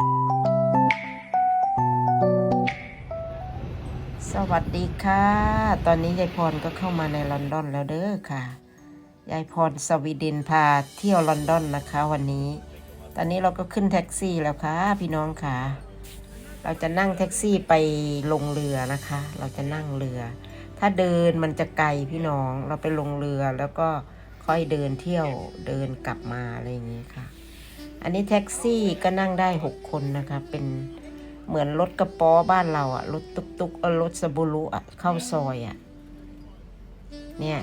สวัสดีค่ะ ตอนนี้ยายพรก็เข้ามาในลอนดอนแล้วเด้อค่ะ ยายพรสวีเดนพาเที่ยวลอนดอนนะคะวันนี้ ตอนนี้เราก็ขึ้นแท็กซี่แล้วค่ะพี่น้องค่ะ เราจะนั่งแท็กซี่ไปลงเรือนะคะ เราจะนั่งเรือ ถ้าเดินมันจะไกลพี่น้อง เราไปลงเรือแล้วก็ค่อยเดินเที่ยวเดินกลับมาอะไรอย่างนี้ค่ะ อันนี้แท็กซี่ก็นั่งได้หกคนนะคะ เป็นเหมือนรถกระป๋อบ้านเราอะรถตุกตุกรถสบูรุอะเข้าซอยอะเนี่ย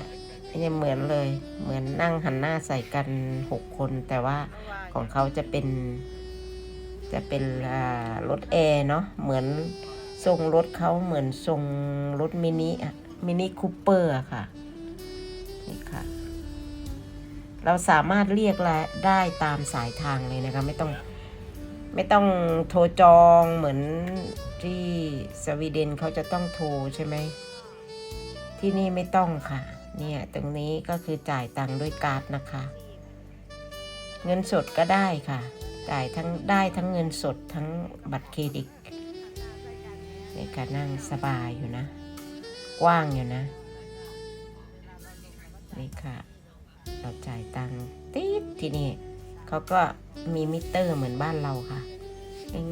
นี่เหมือนเลยเหมือนนั่งหันหน้าใส่กันหกคน แต่ว่าของเขาจะเป็น จะเป็นรถแอร์เนาะเหมือนทรงรถเขาเหมือนทรงรถมินิอะมินิคูเปอร์อะค่ะ นี่ค่ะ เราสามารถเรียกและได้ตามสายทางเลยนะคะไม่ต้องไม่ต้องโทรจองเหมือนที่สวีเดนเขาจะต้องโทรใช่ไหมที่นี่ไม่ต้องค่ะ เนี่ยตรงนี้ก็คือจ่ายตังค์ด้วยการ์ดนะคะ เงินสดก็ได้ค่ะ จ่ายทั้งได้ทั้งเงินสดทั้งบัตรเครดิตนี่ค่ะนั่งสบายอยู่นะ กว้างอยู่นะ นี่ค่ะ เราจ่ายตังค์ติดที่นี่เขาก็มีมิเตอร์เหมือนบ้านเราค่ะ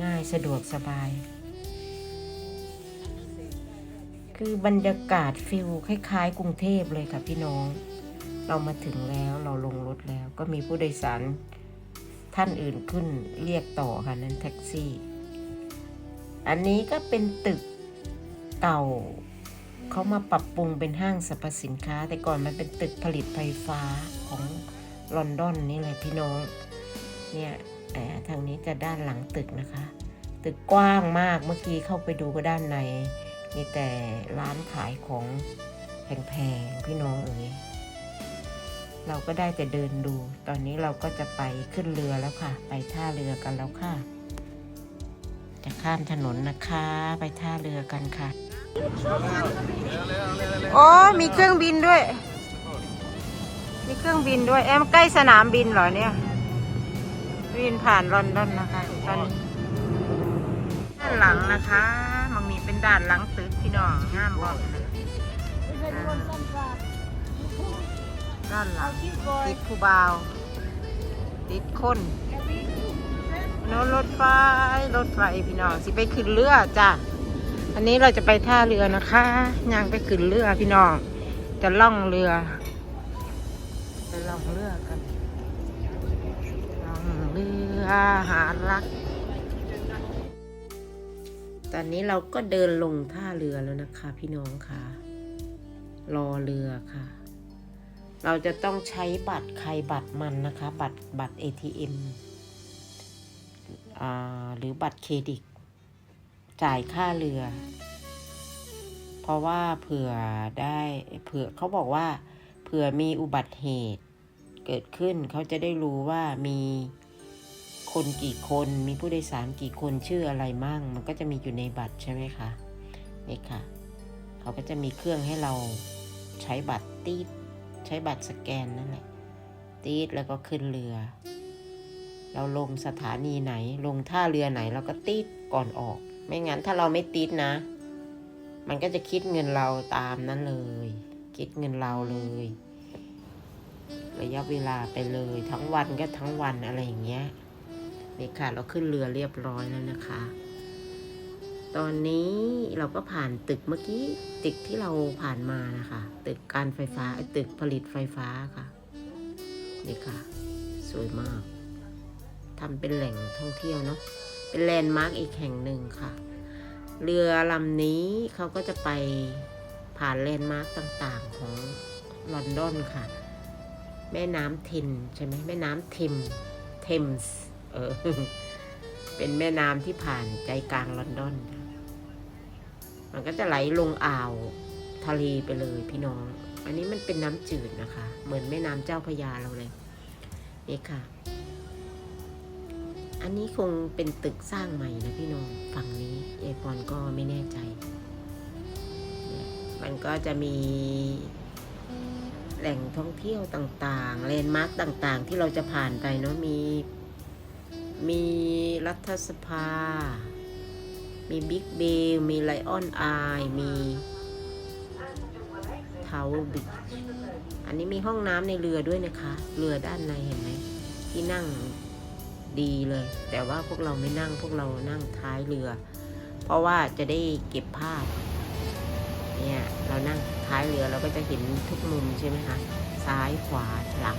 ง่ายๆสะดวกสบาย คือบรรยากาศฟิลคล้ายๆ กรุงเทพเลยค่ะพี่น้อง เรามาถึงแล้วเราลงรถแล้ว ก็มีผู้โดยสารท่านอื่นขึ้นเรียกต่อค่ะนั้นแท็กซี่ อันนี้ก็เป็นตึกเก่าเขามาปรับปรุงเป็นห้างสรรพสินค้า แต่ก่อนมันเป็นตึกผลิตไฟฟ้า ของลอนดอนนี่แหละพี่น้อง เนี่ยเอ่ทางนี้จะด้านหลังตึกนะคะ ตึกกว้างมากเมื่อกี้เข้าไปดูก็ด้านใน มีแต่ร้านขายของแพงๆพี่น้องเอ๋ยเราก็ได้แต่เดินดู ตอนนี้เราก็จะไปขึ้นเรือแล้วค่ะ ไปท่าเรือกันแล้วค่ะ จะข้ามถนนนะคะ ไปท่าเรือกันค่ะ โอ้ มีเครื่องบินด้วย มีเครื่องบินด้วยแอมใกล้สนามบินเหรอเนี่ย บินผ่านลอนดอนนะคะตอนด้านหลังนะคะมันมีเป็นด้านหลังตึกพี่น้องงามบอกด้านหลังติดผู้บ่าว ติดคนโน้นรถไฟรถไฟพี่น้องสิไปขึ้นเรือจ้ะอันนี้เราจะไปท่าเรือนะคะย่างไปขึ้นเรือพี่น้องจะล่องเรือจะ ล่องเรือกันล่องเรือหารัก ตอนนี้เราก็เดินลงท่าเรือแล้วนะคะ พี่น้องค่ะ รอเรือค่ะ เราจะต้องใช้บัตรใครบัตรมันนะคะ บัตรบัตร ATM อ่าหรือบัตรเครดิต จ่ายค่าเรือ เพราะว่าเผื่อได้เผื่อเขาบอกว่าเผื่อมีอุบัติเหตุ เกิดขึ้นเขาจะได้รู้ว่ามีคนกี่คนมีผู้โดยสารกี่คนชื่ออะไรมั่ง มันก็จะมีอยู่ในบัตรใช่ไหมคะนี่ค่ะ เขาก็จะมีเครื่องให้เราใช้บัตรตีดใช้บัตรสแกนนั่นแหละตีดแล้วก็ขึ้นเรือ เราลงสถานีไหน ลงท่าเรือไหนเราก็ตีดก่อนออก ไม่งั้นถ้าเราไม่ติดนะ มันก็จะคิดเงินเราตามนั้นเลย คิดเงินเราเลย ยะเวลาไปเลย ทั้งวันก็ทั้งวันอะไรอย่างเงี้ยนี่ค่ะ เราขึ้นเรือเรียบร้อยแล้วนะคะ ตอนนี้เราก็ผ่านตึกเมื่อกี้ตึกที่เราผ่านมานะคะ ตึกการไฟฟ้าเอ้ตึกผลิตไฟฟ้าค่ะนี่ค่ะ สวยมากทำเป็นแหล่งท่องเที่ยวเนาะเป็นแลนด์มาร์กอีกแห่งหนึ่งค่ะ เรือลำนี้เขาก็จะไปผ่านแลนด์มาร์กต่างๆของลอนดอนค่ะ แม่น้ำเทนใช่ไหมแม่น้ำเทมเทมส์เออเป็นแม่น้ำที่ผ่านใจกลางลอนดอน มันก็จะไหลลงอ่าวทะเลไปเลยพี่น้อง อันนี้มันเป็นน้ำจืดนะคะ เหมือนแม่น้ำเจ้าพยาเราเลย นี่ค่ะ อันนี้คงเป็นตึกสร้างใหม่นะพี่น้อง ฝั่งนี้เอพรก็ไม่แน่ใจ มันก็จะมี แหล่งท่องเที่ยวต่างๆแลนด์มาร์กต่างๆ ที่เราจะผ่านไปเนาะมี มีรัฐสภา มีบิ๊กเบลมีไลออนไอมีทาวเวอร์บิชอันนี้มีห้องน้ำในเรือด้วยนะคะ เรือด้านในเห็นไหมที่นั่งดีเลย แต่ว่าพวกเราไม่นั่งพวกเรานั่งท้ายเรือ เพราะว่าจะได้เก็บภาพ เนี่ยเรานั่งท้ายเรือเราก็จะเห็นทุกมุมใช่ไหมคะซ้ายขวาหลัง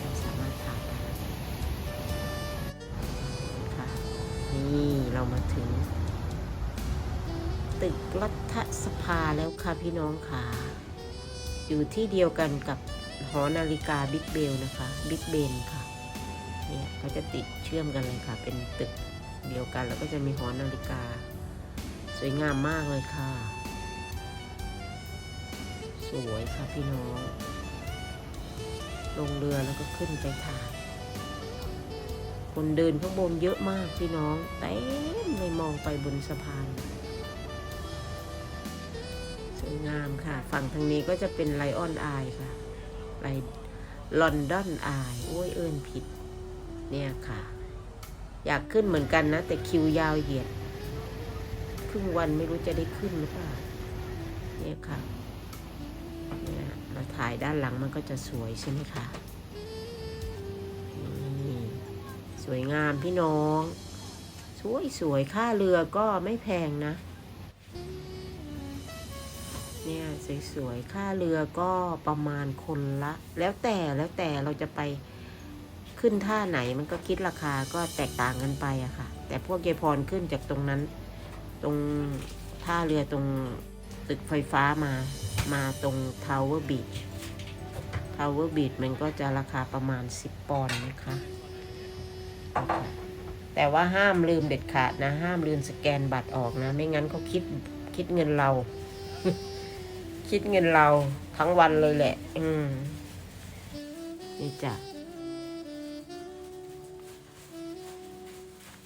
เราสามารถถ่ายได้ค่ะนี่เรามาถึง ตึกรัฐสภาแล้วค่ะพี่น้องค่ะอยู่ที่เดียวกันกับหอนาฬิกาบิ๊กเบลนะคะบิ๊กเบนค่ะเนี่ยเขาจะติดเชื่อมกันเลยค่ะ เป็นตึกเดียวกันแล้วก็จะมีหอนาฬิกา วยงามมากเลยค่ะ สวยค่ะพี่น้อง ลงเรือแล้วก็ขึ้นไปถ่ายคนเดินข้างบนเยอะมากพี่น้องเต็มเลยมองไปบนสะพานสวยงามค่ะ ฝั่งทางนี้ก็จะเป็นไลออนอายค่ะไลลอนดอนอายโอ้ยเอินผิด เนี่ยค่ะ อยากขึ้นเหมือนกันนะ แต่คิวยาวเหยียด ครึ่งวันไม่รู้จะได้ขึ้นหรือเปล่าเนี่ยค่ะเนี่ยเราถ่ายด้านหลังมันก็จะสวยใช่ไหมคะนี่สวยงามพี่น้อง สวยสวยค่าเรือก็ไม่แพงนะ เนี่ยสวยๆค่าเรือก็ประมาณคนละ แล้วแต่แล้วแต่เราจะไปขึ้นท่าไหนมันก็คิดราคาก็แตกต่างกันไปอะค่ะ แต่พวกยายพรขึ้นจากตรงนั้น ตรงท่าเรือตรงตึกไฟฟ้ามา มาตรงทาวเวอร์บีชทาวเวอร์บีชมันก็จะราคาประมาณ 10 ปอนด์นะคะนะคะ แต่ว่าห้ามลืมเด็ดขาดนะ ห้ามลืมสแกนบัตรออกนะ ไม่งั้นเขาคิดคิดเงินเรา คิดเงินเราทั้งวันเลยแหละ อืมนี่จ้ะ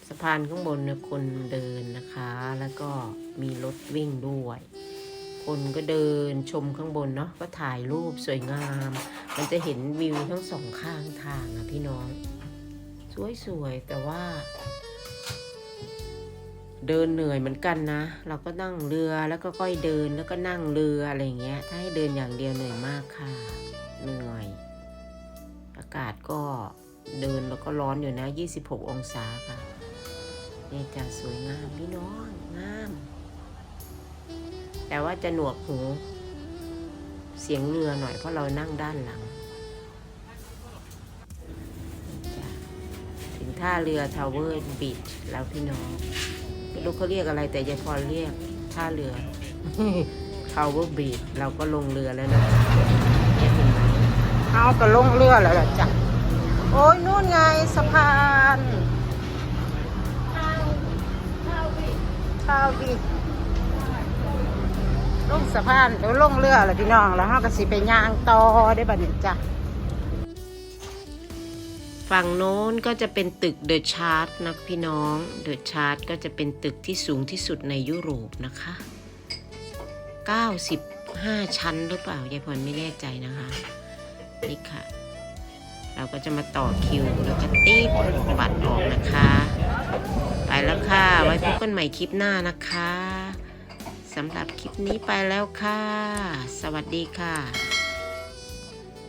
สะพานข้างบนเนี่ยคนเดินนะคะ แล้วก็มีรถวิ่งด้วย คนก็เดินชมข้างบนเนาะก็ถ่ายรูปสวยงาม มันจะเห็นวิวทั้งสองข้างทางอะพี่น้อง สวยๆแต่ว่า เดินเหนื่อยเหมือนกันนะ เราก็นั่งเรือแล้วก็ค่อยเดินแล้วก็นั่งเรืออะไรอย่างเงี้ย ถ้าให้เดินอย่างเดียวเหนื่อยมากค่ะ เหนื่อย อากาศก็เดินแล้วก็ร้อนอยู่นะ 26 องศาค่ะ นี่จะสวยงามพี่น้องงาม แต่ว่าจะหนวกหู เสียงเรือหน่อยเพราะเรานั่งด้านหลัง ถึงท่าเรือทาวเวอร์บีชแล้วพี่น้องไม่รู้เขาเรียกอะไรแต่ยายพรเรียกท่าเรือทาวเวอร์บีชเราก็ลงเรือแล้วนะเนี่ยเห็นไหมเอาก็ลงเรือแล้วจ้ะโอ้ยนู่นไงสะพาน ทาวบีชลงสะพานเดี๋ยวลงเรือแล้วพี่น้องแล้วเราก็สิไปย่างต่อได้บัดนี้จ้ะฝั่งโน้นก็จะเป็นตึกเดอะชาร์ตนะพี่น้องเดอะชาร์ตก็จะเป็นตึกที่สูงที่สุดในยุโรปนะคะ 95 ชั้นหรือเปล่ายายพรไม่แน่ใจนะคะ นี่ค่ะ เราก็จะมาต่อคิวแล้วก็ตีบบัตรออกนะคะ ไปแล้วค่ะ ไว้พบกันใหม่คลิปหน้านะคะสำหรับคลิปนี้ไปแล้วค่ะ สวัสดีค่ะ